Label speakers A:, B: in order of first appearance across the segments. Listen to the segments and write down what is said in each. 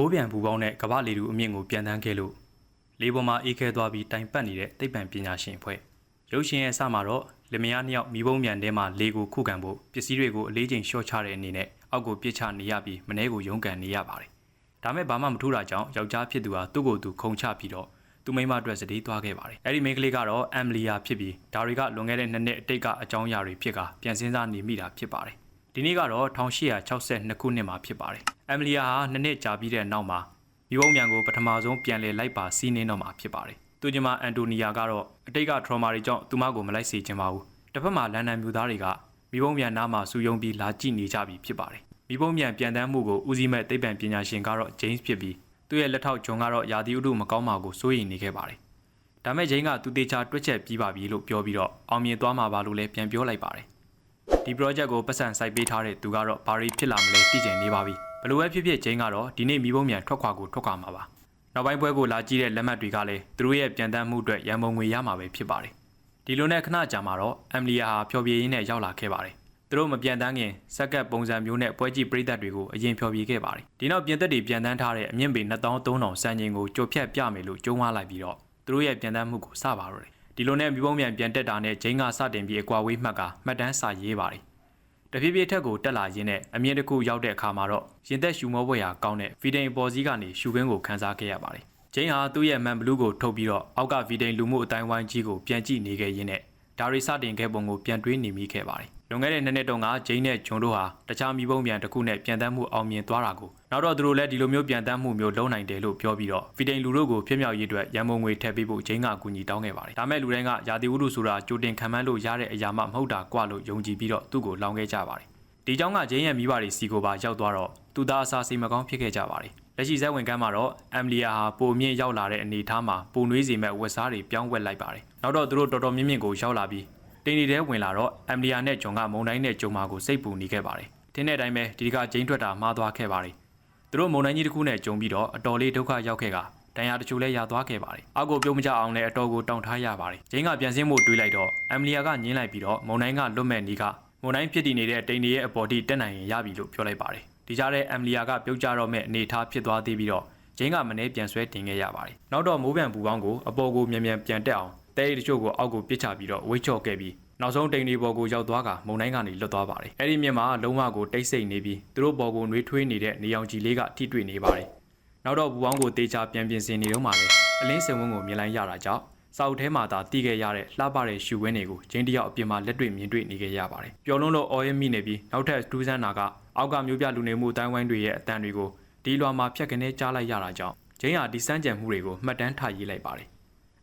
A: ဘိုးပြန်ဘူပေါင်းနဲ့ကမ္ဘာလေတူအမြင့်ကိုပြန်တန်းခဲ့လို့လေပေါ်မှာအေးခဲသွားပြီးတိုင်ပတ်နေတဲ့သိပ္ပံပညာရှင်အဖွဲ့ရုပ်ရှင်ရဲ့အစမှာတော့လင်မယားနှစ်ယောက်မိဘုံပြန်ထဲမှာလေကိုခုခံဖို့ပစ္စည်းတွေကိုအလေးချိန်လျှော့ချတဲ့အနေနဲ့အောက်ကိုပြစ်ချနေရပြီးမနှဲကိုရုန်းကန်နေရပါတယ်။ဒါမဲ့ဘာမှမထူးတာကြောင့်ယောက်ျားဖြစ်သူဟာသူ့ကိုယ်သူခုံချပြီးတော့သူမိန်းမအတွက်စတေးသွားခဲ့ပါတယ်။အဲဒီမိန်းကလေးကတော့အမ်လီယာဖြစ်ပြီးဒါတွေကလွန်ခဲ့တဲ့နှစ်နှစ်အတိတ်ကအကြောင်းအရာတွေဖြစ်ကပြန်စင်းစားနေမိတာဖြစ်ပါတယ်။ဒီနေ့ကတော့1862ခုနှစ်မှာဖြစ်ပါတယ်။ အမ်လီယာဟာနှစ်နှစ်ကြာပြီးတဲ့နောက်မှာမိဘုံမြန်ကိုပထမဆုံးပြန်လည်လိုက်ပါစီးနှင်းတော့မှာဖြစ်ပါတယ်။သူညီမအန်တိုနီယာကတော့အတိတ်က trauma တွေကြောင့်သူမကိုမလိုက်စေချင်ပါဘူး။တစ်ဖက်မှာလန်ဒန်မြို့သားတွေကမိဘုံမြန်နားမှာစူယုံပြီးလာကြည့်နေကြပြီဖြစ်ပါတယ်။မိဘုံမြန်ပြန်တမ်းမှုကိုဦးစီးမဲ့သိပ္ပံပညာရှင်ကတော့ James ဖြစ်ပြီးသူ့ရဲ့လက်ထောက်ဂျွန်ကတော့ယာတီဥတုမကောင်းမှာကိုစိုးရိမ်နေခဲ့ပါတယ်။ဒါမဲ့ဂျိန်းကသူတေချာတွက်ချက်ပြီးပါပြီလို့ပြောပြီးတော့အောင်မြင်သွားမှာပါလို့လည်းပြန်ပြောလိုက်ပါတယ်။ဒီ project ကိုပတ်စံစိုက်ပေးထားတဲ့သူကတော့ဘာရီဖြစ်လာမလဲသိကျင်နေပါပြီ။ ဘလို့ပဲဖြစ်ဖြစ်ဂျိန်းကတော့ဒီနေ့မိဘုံမြန်ထွက်ခွာကိုထွက်ခွာမှာပါ။နောက်ပိုင်းပွဲကိုလာကြည့်တဲ့လက်မှတ်တွေကလည်းသူတို့ရဲ့ပြန်တမ်းမှုအတွက်ရန်ပုံငွေရမှာပဲဖြစ်ပါတယ်။ဒီလိုနဲ့ခဏကြာမှာတော့အမ်လီယာဟာဖျော်ဖြေရင်းနဲ့ရောက်လာခဲ့ပါတယ်။သူတို့မပြန်တန်းခင်စက်ကပ်ပုံစံမျိုးနဲ့ပွဲကြည့်ပရိသတ်တွေကိုအရင်ဖျော်ဖြေခဲ့ပါတယ်။ဒီနောက်ပြင်သက်တွေပြန်တန်းထားတဲ့အမြင့်ပေ2300စံချိန်ကိုကြိုဖြတ်ပြမယ်လို့ကြုံးဝါလိုက်ပြီးတော့သူတို့ရဲ့ပြန်တန်းမှုကိုစပါတော့တယ်။ဒီလိုနဲ့မိဘုံမြန်ပြန်တက်တာနဲ့ဂျိန်းကစတင်ပြီးအကွာဝေးမှတ်ကမှတ်တမ်းစာရေးပါတယ်။ တဖြည်းဖြည်းထက်ကိုတက်လာရင်းနဲ့အမြင့်တစ်ခုရောက်တဲ့အခါမှာတော့ရင်သက်ရှူမောပွဲရာကောင်းတဲ့ဗီဒိန်ပေါ်စည်းကနေရှူခင်းကိုခန်းစားခဲ့ရပါတယ်။ဂျိန်းဟာသူ့ရဲ့မန်ဘလူးကိုထုတ်ပြီးတော့အောက်ကဗီဒိန်လူမှုအတိုင်းဝိုင်းကြီးကိုပြန်ကြည့်နေခဲ့ရင်းနဲ့ ဒါရီစတင်ခဲ့ပုံကိုပြန်တွေးနေမိခဲ့ပါတယ်။လွန်ခဲ့တဲ့နှစ်နှစ်တုန်းကဂျိန်းနဲ့ဂျွန်တို့ဟာတခြားမိဘုံပြန်တစ်ခုနဲ့ပြန်တမ်းမှုအောင်မြင်သွားတာကိုနောက်တော့သူတို့လည်းဒီလိုမျိုးပြန်တမ်းမှုမျိုးလုံးနိုင်တယ်လို့ပြောပြီးတော့ဗီဒိန်လူတို့ကိုဖြစ်မြောက်ရေးအတွက်ရန်မုံငွေထည့်ပေးဖို့ဂျိန်းကအကူအညီတောင်းခဲ့ပါတယ်။ဒါမဲ့လူတိုင်းကယာတီဝုဒ္ဓဆိုတာကြိုတင်ခံမှန်းလို့ရတဲ့အရာမှမဟုတ်တာကွာလို့ယုံကြည်ပြီးတော့သူ့ကိုလောင်းခဲ့ကြပါတယ်။ဒီเจ้าကဂျိန်းရဲ့မိဘတွေစီကိုပါရောက်သွားတော့သူသားအစာစိတ်မကောင်းဖြစ်ခဲ့ကြပါတယ်။လက်ရှိဇက်ဝင်ကမ်းမှာတော့အမ်လီယာဟာပုံမြင့်ရောက်လာတဲ့အနေအထားမှာပုံနွေးစီမဲ့ဝက်စားတွေပြောင်းဝက်လိုက်ပါတယ်။ နောက်တော့သူတို့တော်တော်မြင့်မြင့်ကိုရောက်လာပြီးတင်းနေတဲ့ဝင်လာတော့အမ်လီယာနဲ့ဂျွန်ကမုံတိုင်းနဲ့ဂျုံမာကိုစိတ်ပူနေခဲ့ပါတယ်။တင်းတဲ့အတိုင်းပဲဒီကဂျိန်းထွက်တာမှားသွားခဲ့ပါတယ်။သူတို့မုံတိုင်းကြီးတစ်ခုနဲ့ဂျုံပြီးတော့အတော်လေးဒုက္ခရောက်ခဲ့ကတန်ရာတချို့လည်းရသွားခဲ့ပါတယ်။အောက်ကိုပြုံးမကြအောင်လည်းအတော်ကိုတောင်းထားရပါတယ်။ဂျိန်းကပြန်ဆင်းဖို့တွေးလိုက်တော့အမ်လီယာကညင်းလိုက်ပြီးတော့မုံတိုင်းကလွတ်မဲ့နီးကမုံတိုင်းဖြစ်တည်နေတဲ့တိန်တွေရဲ့အပေါ်တိတက်နိုင်ရင်ရပြီလို့ပြောလိုက်ပါတယ်။ဒီကြားထဲအမ်လီယာကပြုတ်ကြတော့မဲ့အနေထားဖြစ်သွားသေးပြီးတော့ဂျင်းကမနေ့ပြန်ဆွဲတင်ခဲ့ရပါတယ်။နောက်တော့မိုးပန်ပူပေါင်းကိုအပေါ်ကိုမြန်မြန်ပြန်တက်အောင် တဲရီတချို့ကိုအောက်ကိုပစ်ချပြီးတော့ဝိတ်ချော့ခဲ့ပြီးနောက်ဆုံးတိန်ဒီဘော်ကိုရောက်သွားကမုံတိုင်းကနေလွတ်သွားပါတယ်။အဲ့ဒီမြစ်မှာလုံးဝကိုတိတ်ဆိတ်နေပြီးသူတို့ဘော်ကိုနှွေးထွေးနေတဲ့နေအောင်ကြီးလေးကထိတွေ့နေပါတယ်။နောက်တော့ပူပေါင်းကိုတေချာပြန်ပြင်ဆင်နေတော့မှလည်းအလင်းစင်ဝင်းကိုမြင်လိုက်ရတာကြောင့်စောက်ထဲမှာသာတီးခဲ့ရတဲ့လှပတဲ့ရှူဝင်းတွေကိုဂျင်းတယောက်အပြင်မှာလက်တွေ့မြင်တွေ့နေခဲ့ရပါတယ်။ပျော်လုံးလို့အော်ရမိနေပြီးနောက်ထပ်ဒူးဆန်းနာကအောက်ကမျိုးပြလူနေမှုအတိုင်းဝိုင်းတွေရဲ့အတန်တွေကိုဒီလွာမှာဖြတ်ကနေကြားလိုက်ရတာကြောင့်ဂျင်းဟာဒီစမ်းကြံမှုတွေကိုမှတ်တမ်းထားရေးလိုက်ပါတယ်။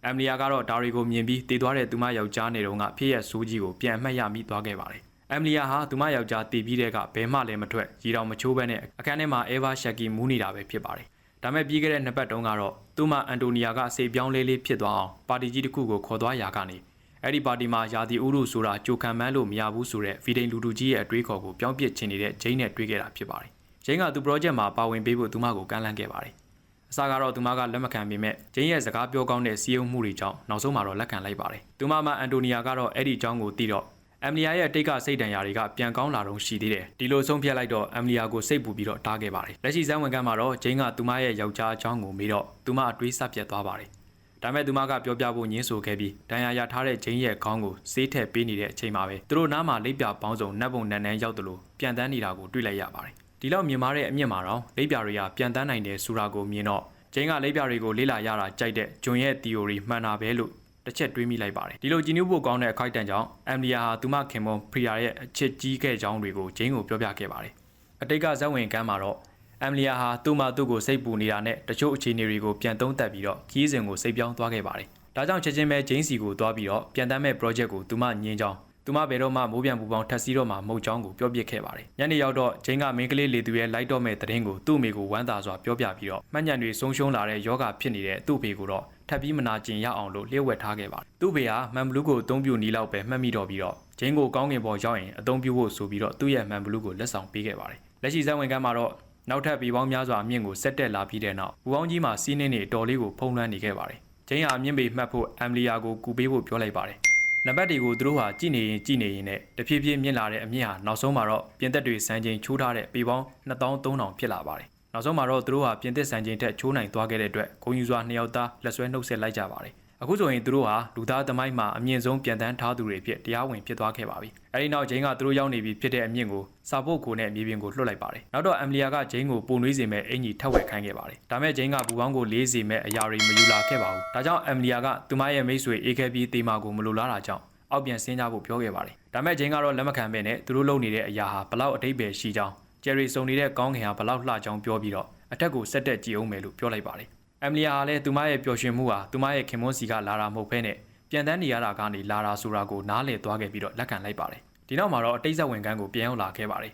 A: အမ်လီယာကတော့ဒါတွေကိုမြင်ပြီးတည်သွားတဲ့သူမယောက်ျားနေတော့ကဖြစ်ရဲ့ဆိုးကြီးကိုပြန်အမှတ်ရမိသွားခဲ့ပါတယ်။အမ်လီယာဟာသူမယောက်ျားတည်ပြီးတဲ့ကဘဲမှလည်းမထွက်ရီတော်မချိုးဘဲနဲ့အခန်းထဲမှာအေဗာရှက်ကီမူးနေတာပဲဖြစ်ပါတယ်။ဒါမဲ့ပြီးခဲ့တဲ့နှစ်ပတ်တုန်းကတော့သူမအန်တိုနီယာကစေပြောင်းလေးလေးဖြစ်သွားအောင်ပါတီကြီးတစ်ခုကိုခေါ်သွားရာကနေအဲ့ဒီပါတီမှာယာတီဥရုဆိုတာကြိုခံမှန်းလို့မရဘူးဆိုတဲ့ဗီဒိန်လူတူကြီးရဲ့အတွေးခေါ်ကိုပြောင်းပစ်ချင်နေတဲ့ဂျိန်းနဲ့တွေးခဲ့တာဖြစ်ပါတယ်။ဂျိန်းကသူ project မှာပါဝင်ပေးဖို့သူမကိုကမ်းလှမ်းခဲ့ပါတယ်။ အစကတော့သူမကလက်မခံပေမဲ့ဂျိန်းရဲ့စကားပြောကောင်းတဲ့စီးရုံမှုတွေကြောင့်နောက်ဆုံးမှာတော့လက်ခံလိုက်ပါတယ်။သူမမအန်တိုနီယာကတော့အဲ့ဒီအကြောင်းကိုသိတော့အမ်လီယာရဲ့တိတ်ကစိတ်တန်ရာတွေကပြန်ကောင်းလာတော့ရှိသေးတယ်။ဒီလိုဆုံးဖြတ်လိုက်တော့အမ်လီယာကိုစိတ်ပူပြီးတော့တားခဲ့ပါတယ်။လက်ရှိဇန်ဝင်ကမ်းမှာတော့ဂျိန်းကသူမရဲ့ယောက်ျားအကြောင်းကိုမေးတော့သူမအတွေးဆက်ပြတ်သွားပါတယ်။ဒါမဲ့သူမကပြောပြဖို့ညင်းဆိုခဲ့ပြီးဒဏ်ရာရထားတဲ့ဂျိန်းရဲ့ခေါင်းကိုဆေးထည့်ပေးနေတဲ့အချိန်မှာပဲသူတို့နားမှာလိပ်ပြပေါင်းစုံနတ်ပုံနန်းနန်းရောက်သလိုပြန်တန်းနေတာကိုတွေ့လိုက်ရပါတယ်။ ဒီလောက်မြင်မာတဲ့အမြင့်မှာတော့လိပ်ပြတွေကပြန်တန်းနိုင်တယ်ဆိုတာကိုမြင်တော့ဂျိန်းကလိပ်ပြတွေကိုလေ့လာရတာကြိုက်တဲ့ဂျွန်ရဲ့ theory မှန်တာပဲလို့တစ်ချက်တွေးမိလိုက်ပါတယ်ဒီလိုကြည်နူးဖို့ကောင်းတဲ့အခိုက်အတန့်ကြောင့်အမ်လီယာဟာသူမခင်မွန်ဖရီယာရဲ့အချစ်ကြီးခဲ့ကြောင်းတွေကိုဂျိန်းကိုပြောပြခဲ့ပါတယ်အတိတ်ကဇက်ဝင်ကမ်းမှာတော့အမ်လီယာဟာသူ့မသူ့ကိုစိတ်ပူနေတာနဲ့တချို့အခြေအနေတွေကိုပြန်သုံးသပ်ပြီးတော့ခီးစဉ်ကိုစိတ်ပြောင်းသွားခဲ့ပါတယ်ဒါကြောင့်ချက်ချင်းပဲဂျိန်းစီကိုသွားပြီးတော့ပြန်တမ်းမဲ့ project ကိုသူမညင်းကြောင်း သူမဘယ်တော့မှမိုးပြန်ပူပေါင်းထက်စီတော့မှမဟုတ်ကြောင်းကိုပြောပြခဲ့ပါတယ်။ညနေရောက်တော့ဂျင်းကမင်းကလေးလေသူရဲ့လိုက်တော့မဲ့သတင်းကိုသူ့အမေကိုဝမ်းသာစွာပြောပြပြီးတော့မှတ်ညံတွေဆုံးရှုံးလာတဲ့ယောဂဖြစ်နေတဲ့သူ့ဖေကိုတော့ထပ်ပြီးမနာကျင်ရအောင်လို့လျှို့ဝှက်ထားခဲ့ပါတယ်။သူ့ဖေဟာမန်ဘလူးကိုအသုံးပြုနီးလောက်ပဲမှတ်မိတော့ပြီးတော့ဂျင်းကိုကောင်းကင်ပေါ်ရောက်ရင်အသုံးပြုဖို့ဆိုပြီးတော့သူ့ရဲ့မန်ဘလူးကိုလက်ဆောင်ပေးခဲ့ပါတယ်။လက်ရှိဇက်ဝင်ကမ်းမှာတော့နောက်ထပ်ပြည်ပေါင်းများစွာအမြင့်ကိုဆက်တက်လာပြီးတဲ့နောက်ဘူပေါင်းကြီးမှာစီးနှင်းနေအတော်လေးကိုဖုံးလွှမ်းနေခဲ့ပါတယ်။ဂျင်းဟာအမြင့်ပေမှတ်ဖို့အမ်လီယာကိုကူပေးဖို့ပြောလိုက်ပါတယ်။ နံပါတ်တွေကိုသူတို့ဟာကြည်နေရင်ကြည်နေရင်နဲ့တဖြည်းဖြည်းမြင့်လာတဲ့အမြင့်ဟာနောက်ဆုံးမှာတော့ပြင်သက်တွေစမ်းချင်းချိုးထားတဲ့ပေပေါင်း2300ဖြစ်လာပါတယ်။နောက်ဆုံးမှာတော့သူတို့ဟာပြင်သစ်စံချိန်ထက်ချိုးနိုင်သွားခဲ့တဲ့အတွက်ဂုံယူစွာနှစ်ယောက်သားလက်ဆွဲနှုတ်ဆက်လိုက်ကြပါတယ် အခုဆိုရင်သူတို့ဟာလူသားသမိုင်းမှာအမြင့်ဆုံးပြန်တန်းထားသူတွေဖြစ်တရားဝင်ဖြစ်သွားခဲ့ပါပြီအဲဒီနောက်ဂျိန်းကသူတို့ရောက်နေပြီဖြစ်တဲ့အမြင့်ကိုစာပုတ်ကိုနဲ့မြေပြင်ကိုလွှတ်လိုက်ပါတယ်နောက်တော့အမ်လီယာကဂျိန်းကိုပုံနှွေးစေမဲ့အင်ကြီးထပ်ဝက်ခိုင်းခဲ့ပါတယ်ဒါမဲ့ဂျိန်းကဘူပေါင်းကိုလေးစေမဲ့အရာတွေမယူလာခဲ့ပါဘူးဒါကြောင့်အမ်လီယာကသူမရဲ့မိတ်ဆွေအေခဲပြီးတေမာကိုမလိုလားတာကြောင့်အောက်ပြန်ဆင်းကြဖို့ပြောခဲ့ပါတယ်ဒါမဲ့ဂျိန်းကတော့လက်မခံဘဲနဲ့သူတို့လုပ်နေတဲ့အရာဟာဘလောက်အတိတ်ပဲရှိကြောင်းဂျယ်ရီစုံနေတဲ့ကောင်းငင်ဟာဘလောက်လှကြောင်းပြောပြီးတော့အထက်ကိုဆက်တက်ကြည့်အောင်မယ်လို့ပြောလိုက်ပါတယ် အမ်လီယာကလည်းသူမရဲ့ပျော်ရွှင်မှုဟာသူမရဲ့ခင်မွန်းစီကလာတာမဟုတ်ဘဲနဲ့ပြန်တန်းနေရတာကနေလာတာဆိုတာကိုနားလည်သွားခဲ့ပြီးတော့လက်ခံလိုက်ပါတယ်ဒီနောက်မှာတော့အတိတ်ဇဝင်ကန်းကိုပြန်ရောက်လာခဲ့ပါတယ်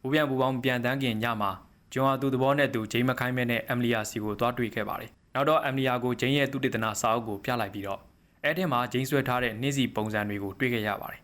A: ဘူပြန်ဘူပေါင်းပြန်တန်းခင်ညမှာဂျွန်ဟာသူ့သဘောနဲ့သူဂျိမ်းမခိုင်းမဲနဲ့အမ်လီယာစီကိုသွားတွေ့ခဲ့ပါတယ်နောက်တော့အမ်လီယာကိုဂျိမ်းရဲ့သူတေသနာစာအုပ်ကိုပြလိုက်ပြီးတော့အဲ့ထဲမှာဂျိမ်းဆွဲထားတဲ့နှင်းစီပုံစံတွေကိုတွေ့ခဲ့ရပါတယ်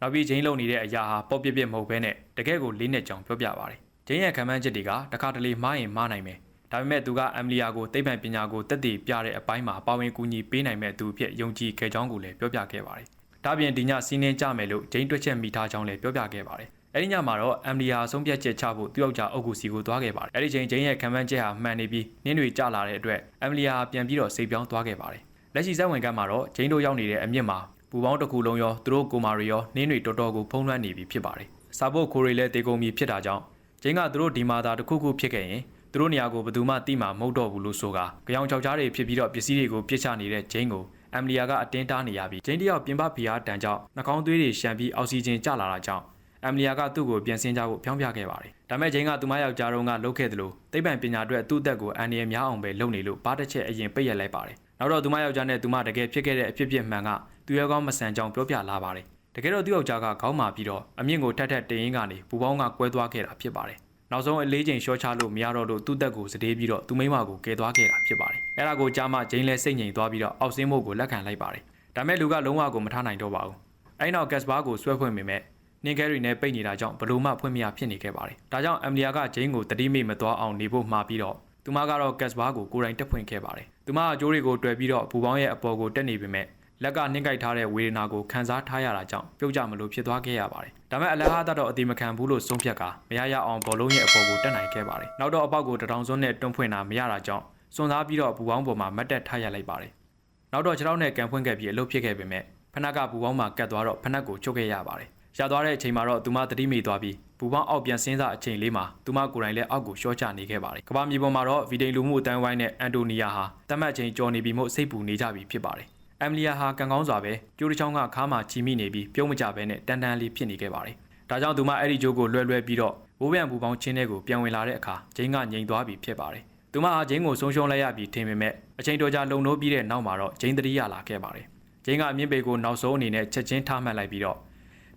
A: နောက်ပြီးဂျိမ်းလုံနေတဲ့အရာဟာပေါ့ပြစ်ပြစ်မဟုတ်ဘဲနဲ့တကယ်ကိုလေးနဲ့ကြောင်ပြောပြပါတယ်ဂျိမ်းရဲ့ခံမှန်းချက်တွေကတခါတလေမှားရင်မှားနိုင်မယ် ဒါပေမဲ့သူကအမ်လီယာကိုသိပ္ပံပညာကိုတက်တည်ပြတဲ့အပိုင်းမှာပါဝင်ကူညီပေးနိုင်မဲ့သူအဖြစ်ယုံကြည်ခဲ့ကြောင်းကိုလည်းပြောပြခဲ့ပါတယ်။ဒါပြင်ဒီညစီးနှင်းကြမယ်လို့ဂျိန်းတွက်ချက်မိထားကြောင်းလည်းပြောပြခဲ့ပါတယ်။အဲဒီညမှာတော့အမ်လီယာဆုံးဖြတ်ချက်ချဖို့သူ့ယောက်ျားအုပ်ကူစီကိုသွားခဲ့ပါတယ်။အဲဒီချိန်ဂျိန်းရဲ့ခံမှန်းချက်ဟာမှန်နေပြီးနင်းတွေကျလာတဲ့အတွက်အမ်လီယာပြန်ပြီးတော့စိတ်ပြောင်းသွားခဲ့ပါတယ်။လက်ရှိဇက်ဝင်ကမ်းမှာတော့ဂျိန်းတို့ရောက်နေတဲ့အမြင့်မှာပူပေါင်းတစ်ခုလုံးရောသူတို့ကိုမာရီရောနင်းတွေတော်တော်ကိုဖုံးလွှမ်းနေပြီဖြစ်ပါတယ်။စာဖို့ခိုရီလည်းတေကုန်ပြီဖြစ်တာကြောင့်ဂျိန်းကသူတို့ဒီမာတာတစ်ခုခုဖြစ်ခဲ့ရင် သူတို့နေရာကိုဘယ်သူမှတိမှာမဟုတ်တော့ဘူးလို့ဆိုကကြောင်ချောက်ကြားတွေဖြစ်ပြီးတော့ပစ္စည်းတွေကိုပြစ်ချနေတဲ့ဂျိန်းကိုအမ်လီယာကအတင်းတားနေရပြီးဂျိန်းတယောက်ပြင်ပဖီအားတန်ကြောင့်နှာခေါင်းသွေးတွေရှမ်းပြီးအောက်ဆီဂျင်ကျလာတာကြောင့်အမ်လီယာကသူ့ကိုပြန်ဆင်းကြဖို့ဖြောင်းပြခဲ့ပါတယ်။ဒါမဲ့ဂျိန်းကသူမယောက်ျားတို့ကလှုပ်ခဲ့တယ်လို့သိပ္ပံပညာအတွက်သူ့အသက်ကိုအန်ဒီရများအောင်ပဲလုပ်နေလို့ပါတစ်ချက်အရင်ပိတ်ရက်လိုက်ပါတယ်။နောက်တော့သူမယောက်ျားနဲ့သူမတကယ်ဖြစ်ခဲ့တဲ့အဖြစ်ဖြစ်မှန်ကသူရဲ့ကောင်းမဆန်ကြောင်ပြောပြလာပါတယ်။တကယ်တော့သူ့ယောက်ျားကခေါင်းမာပြီးတော့အမြင့်ကိုထက်ထက်တင်ရင်းကနေပူပေါင်းကကွဲသွားခဲ့တာဖြစ်ပါတယ်။ နောက်ဆုံးအလေးချိန်ရှော့ချလို့မရတော့လို့သူ့တက်ကိုစတေးပြီးတော့သူမိမကိုကယ်သွားခဲ့တာဖြစ်ပါတယ်။အဲ့ဒါကိုကြားမှဂျိန်းလဲစိတ်ငြိမ်သွားပြီးတော့အောက်ဆင်းဖို့ကိုလက်ခံလိုက်ပါတယ်။ဒါမဲ့လူကလုံးဝကိုမထားနိုင်တော့ပါဘူး။အဲ့နောက်ကက်စဘာကိုဆွဲဖွင့်မိမဲ့နင်ကယ်ရီနဲ့ပိတ်နေတာကြောင့်ဘလို့မှဖွင့်မရဖြစ်နေခဲ့ပါတယ်။ဒါကြောင့်အမ်လီယာကဂျိန်းကိုတတိမိတ်မသွားအောင်နေဖို့မှာပြီးတော့သူမကတော့ကက်စဘာကိုကိုယ်တိုင်တက်ဖွင့်ခဲ့ပါတယ်။သူမအကျိုးတွေကိုတွေ့ပြီးတော့ဘူပေါင်းရဲ့အပေါ်ကိုတက်နေပေမဲ့ လက်ကနှိမ့်ကြိုက်ထားတဲ့ဝေဒနာကိုခံစားထားရတာကြောင့်ပြုတ်ကြမလို့ဖြစ်သွားခဲ့ရပါတယ်။ဒါမဲ့အလဟာဒတော့အတိမခံဘူးလို့ဆုံးဖြတ်ကာမရရအောင်ဘောလုံးရဲ့အပေါ်ကိုတက်နိုင်ခဲ့ပါတယ်။နောက်တော့အပေါက်ကိုတထောင်စွန်းနဲ့တွန်းဖွင့်တာမရတာကြောင့်စွန်စားပြီးတော့ဘူပေါင်းပေါ်မှာမတ်တက်ထားရလိုက်ပါတယ်။နောက်တော့ခြေထောက်နဲ့ကန်ဖွင့်ခဲ့ပြီးအလုပ်ဖြစ်ခဲ့ပေမဲ့ဖနက်ကဘူပေါင်းမှာကတ်သွားတော့ဖနက်ကိုချုပ်ခဲ့ရပါတယ်။ရသွားတဲ့အချိန်မှာတော့သူမတတိမိသွားပြီးဘူပေါင်းအောက်ပြန်ဆင်းစားအချိန်လေးမှာသူမကိုယ်တိုင်လည်းအောက်ကိုရှော့ချနေခဲ့ပါတယ်။ကမ္ဘာမြေပေါ်မှာတော့ဗီဒိန်လူမှုအတန်းဝိုင်းနဲ့အန်တိုနီယာဟာတတ်မှတ်ချိန်ကျော်နေပြီမို့စိတ်ပူနေကြပြီဖြစ်ပါတယ်။ အမ်လီယာဟာကံကောင်းစွာပဲကျိုးတစ်ချောင်းကခါမှချီမိနေပြီးပြုံးမကြဘဲနဲ့တန်တန်လေးဖြစ်နေခဲ့ပါတယ်။ဒါကြောင့်သူမအဲ့ဒီဂျိုးကိုလွှဲလွှဲပြီးတော့ဘိုးပြန်ပူပေါင်းချင်းတဲ့ကိုပြန်ဝင်လာတဲ့အခါဂျိန်းကငြိမ်သွားပြီဖြစ်ပါတယ်။သူမအားဂျိန်းကိုဆုံးရှုံးလိုက်ရပြီးထင်ပေမဲ့အချိန်တော်ကြာလုံလို့ပြီးတဲ့နောက်မှာတော့ဂျိန်းတတိရလာခဲ့ပါတယ်။ဂျိန်းကအမြင့်ပေကိုနောက်ဆုံးအနေနဲ့ချက်ချင်းထားမှတ်လိုက်ပြီးတော့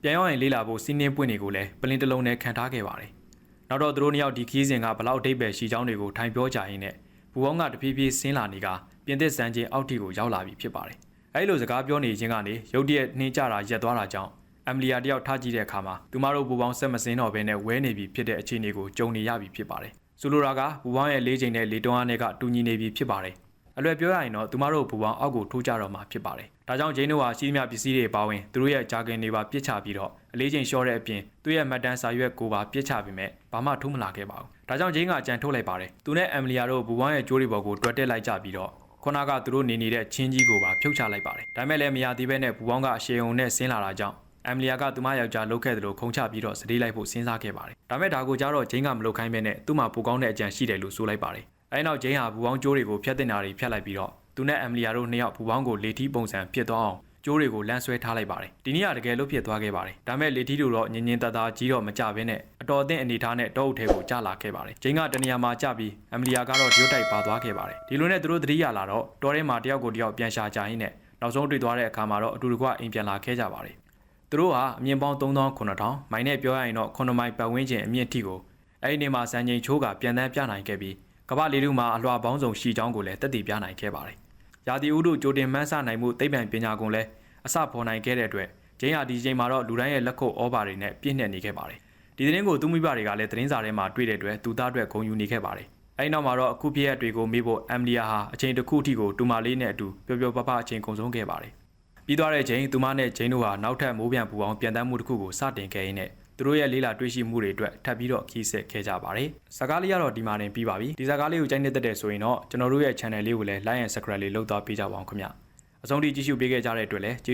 A: ပြန်ရောက်ရင်လေးလာဖို့စီးနှင်းပွင့်တွေကိုလည်းပလင်တလုံးနဲ့ခံထားခဲ့ပါတယ်။နောက်တော့သူတို့နှစ်ယောက်ဒီခီးစဉ်ကဘလောက်အတိတ်ပဲရှိချောင်းတွေကိုထိုင်ပြောကြရင်းနဲ့ဘူပေါင်းကတဖြည်းဖြည်းဆင်းလာနေကပြင်သစ်စံချင်းအောက်ထိကိုရောက်လာပြီဖြစ်ပါတယ်။ အဲဒီလိုစကားပြောနေခြင်းကနေရုတ်တရက်နှင်းကြတာရက်သွားတာကြောင့်အမ်လီယာတယောက်ထားကြည့်တဲ့အခါမှာသူမတို့ဘူပေါင်းဆက်မစင်းတော့ဘဲနဲ့ဝဲနေပြီဖြစ်တဲ့အခြေအနေကိုကြုံနေရပြီဖြစ်ပါတယ်။ဆိုလိုတာကဘူပေါင်းရဲ့လေးချိန်နဲ့လေတွန်းအားနဲ့ကတူညီနေပြီဖြစ်ပါတယ်။အလွယ်ပြောရရင်တော့သူမတို့ဘူပေါင်းအောက်ကိုထိုးကြတော့မှာဖြစ်ပါတယ်။ဒါကြောင့်ဂျိန်းတို့ဟာစီးမြပစ္စည်းတွေပါဝင်သူတို့ရဲ့ဂျာဂင်တွေပါပြစ်ချပြီးတော့အလေးချိန်လျှော့တဲ့အပြင်သူ့ရဲ့မှတ်တမ်းစာရွက်ကိုပါပြစ်ချပြီးမဲ့ဘာမှထိုးမလာခဲ့ပါဘူး။ဒါကြောင့်ဂျိန်းကကြံထုတ်လိုက်ပါတယ်။သူနဲ့အမ်လီယာတို့ဘူပေါင်းရဲ့ကြိုးတွေပေါ်ကိုတွက်တက်လိုက်ကြပြီးတော့ ခုနကသူတို့နေနေတဲ့ချင်းကြီးကိုပါဖြုတ်ချလိုက်ပါတယ်။ဒါမဲ့လည်းမရသေးပဲနဲ့ဘူပေါင်းကအရှေုံနဲ့ဆင်းလာတာကြောင့်အမ်လီယာကသူမယောက်ျားလုတ်ခဲ့တယ်လို့ခုံချပြီးတော့စတေးလိုက်ဖို့စဉ်းစားခဲ့ပါတယ်။ဒါမဲ့ဒါကိုကြတော့ဂျိန်းကမလုတ်ခိုင်းပဲနဲ့သူ့မှာပူကောင်းတဲ့အကြံရှိတယ်လို့ဆိုလိုက်ပါတယ်။အဲဒီနောက်ဂျိန်းဟာဘူပေါင်းကျိုးတွေကိုဖျက်တင်တာတွေဖျက်လိုက်ပြီးတော့သူနဲ့အမ်လီယာတို့နှစ်ယောက်ဘူပေါင်းကိုလေထီးပုံစံဖြစ်သွားအောင်ကျိုးတွေကိုလမ်းဆွဲထားလိုက်ပါတယ်။ဒီနေ့ကတကယ်လို့ဖြစ်သွားခဲ့ပါတယ်။ဒါမဲ့လေထီးတို့တော့ညင်ညင်တသားကြီးတော့မကြဘဲနဲ့ အတော်အသင့်အနေထားနဲ့တောအုပ်ထဲကိုကျလာခဲ့ပါတယ်။ဂျိန်းကတနေရာမှာကျပြီးအမ်လီယာကတော့ဒီယိုတိုက်ပါသွားခဲ့ပါတယ်။ဒီလိုနဲ့သူတို့သတိရလာတော့တောထဲမှာတယောက်ကိုတယောက်ပြန်ရှာကြရင်းနဲ့နောက်ဆုံးတွေ့သွားတဲ့အခါမှာတော့အတူတကွအိမ်ပြန်လာခဲ့ကြပါတယ်။သူတို့ဟာအမြင့်ပေါင်း3900မိုင်နဲ့ပြောရရင်တော့9မိုင်ပတ်ဝန်းကျင်အမြင့်ထိကိုအဲ့ဒီနေ့မှာစံချိန်ချိုးကပြန်တန်းပြနိုင်ခဲ့ပြီးကမ္ဘာလေးထုမှာအလွှာပေါင်းစုံရှိကြောင်းကိုလည်းတက်တည်ပြနိုင်ခဲ့ပါတယ်။ရာသီဥတုကြိုတင်မှန်းဆနိုင်မှုသိပ္ပံပညာကုန်လည်းအစပေါ်နိုင်ခဲ့တဲ့အတွက်ဂျိန်းဟာဒီချိန်မှာတော့လူတိုင်းရဲ့လက်ခုပ်ဩဘာတွေနဲ့ပြည့်နှက်နေခဲ့ပါတယ်။ ဒီသတင်းကိုသူမိဘတွေကလည်းသတင်းစာထဲမှာတွေ့တဲ့အတွက်သူသားအတွက်ဂုဏ်ယူနေခဲ့ပါတယ်။အဲဒီနောက်မှာတော့အခုဖြစ်ရတွေကိုမေးဖို့အမ်လီယာဟာအချိန်တစ်ခုအထိကိုတူမာလေးနဲ့အတူပျော်ပျော်ပပအချိန်ကုန်ဆုံးခဲ့ပါတယ်။ပြီးသွားတဲ့ချိန်သူမနဲ့ဂျိန်းတို့ဟာနောက်ထပ်မိုးပြန်ပူအောင်ပြန်တမ်းမှုတစ်ခုကိုစတင်ခဲ့ရင်းနဲ့သူတို့ရဲ့လေးလာတွေ့ရှိမှုတွေအတွက်ထပ်ပြီးတော့ခီးဆက်ခဲ့ကြပါတယ်။ဇာတ်ကားလေးကတော့ဒီမှာနေပြီးပါပြီ။ဒီဇာတ်ကားလေးကိုကြိုက်နေတဲ့တဲ့ဆိုရင်တော့ကျွန်တော်တို့ရဲ့ channel လေးကိုလည်း like and subscribe လေးလုပ်သွားပေးကြပါအောင်ခင်ဗျ။အဆုံးထိကြည့်ရှုပေးခဲ့ကြတဲ့အတွက်လည်းကျေးဇူး